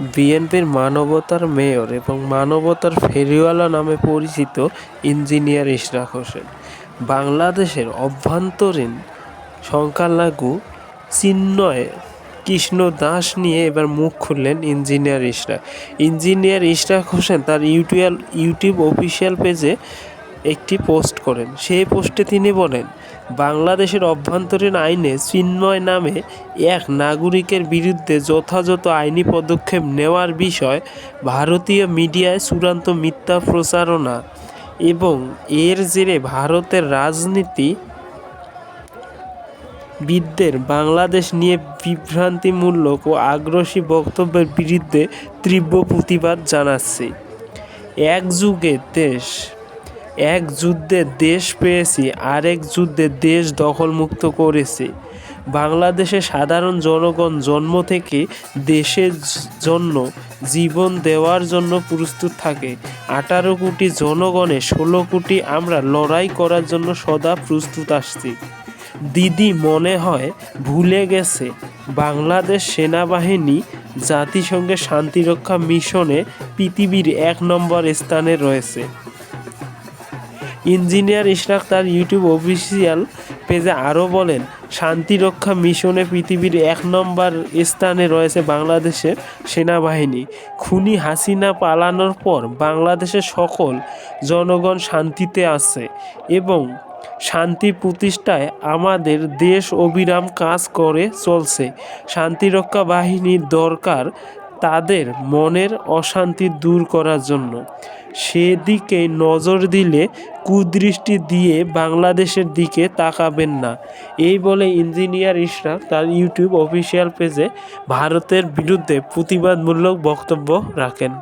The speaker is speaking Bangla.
বিএনপির মানবতার মেয়র এবং মানবতার ফেরিওয়ালা নামে পরিচিত ইঞ্জিনিয়ার ইশরাক হোসেন। বাংলাদেশের অভ্যন্তরীণ সংখ্যালঘু চিন্ময় কৃষ্ণ দাস নিয়ে এবার মুখ খুললেন ইঞ্জিনিয়ার ইশরাক। ইঞ্জিনিয়ার ইশরাক হোসেন তার ইউটিউব ইউটিউব অফিসিয়াল পেজে একটি পোস্ট করেন। সেই পোস্টে তিনি বলেন, বাংলাদেশের অভ্যন্তরীণ আইনে চিন্ময় নামে এক নাগরিকের বিরুদ্ধে যথাযথ আইনি পদক্ষেপ নেওয়ার বিষয় ভারতীয় মিডিয়ায় চূড়ান্ত মিথ্যা প্রচারণা এবং এর জেরে ভারতের রাজনীতি বিদদের বাংলাদেশ নিয়ে বিভ্রান্তিমূলক ও আগ্রাসী বক্তব্যের বিরুদ্ধে তীব্র প্রতিবাদ জানাচ্ছে। এক যুগে দেশ এক যুদ্ধে দেশ পেয়েছি, আরেক যুদ্ধে দেশ দখলমুক্ত করেছি। বাংলাদেশে সাধারণ জনগণ জন্ম থেকে দেশের জন্য জীবন দেওয়ার জন্য প্রস্তুত থাকে। আঠারো কোটি জনগণে ষোলো কোটি আমরা লড়াই করার জন্য সদা প্রস্তুত আসছি। দিদি মনে হয় ভুলে গেছে, বাংলাদেশ সেনাবাহিনী জাতিসংঘের শান্তিরক্ষা মিশনে পৃথিবীর এক নম্বর স্থানে রয়েছে। ইঞ্জিনিয়ার ইশরাক তার ইউটিউব অফিসিয়াল পেজে আরও বলেন, শান্তিরক্ষা মিশনে পৃথিবীর এক নম্বর স্থানে রয়েছে বাংলাদেশের সেনাবাহিনী। খুনি হাসিনা পালানোর পর বাংলাদেশের সকল জনগণ শান্তিতে আছে এবং শান্তি প্রতিষ্ঠায় আমাদের দেশ অবিরাম কাজ করে চলছে। শান্তিরক্ষা বাহিনীর দরকার তাদের মনের অশান্তি দূর করার জন্য। সেদিকে নজর দিলে কুদৃষ্টি দিয়ে বাংলাদেশের দিকে তাকাবেন না। এই বলে ইঞ্জিনিয়ার ইশরাক তার ইউটিউব অফিসিয়াল পেজে ভারতের বিরুদ্ধে প্রতিবাদমূলক বক্তব্য রাখেন।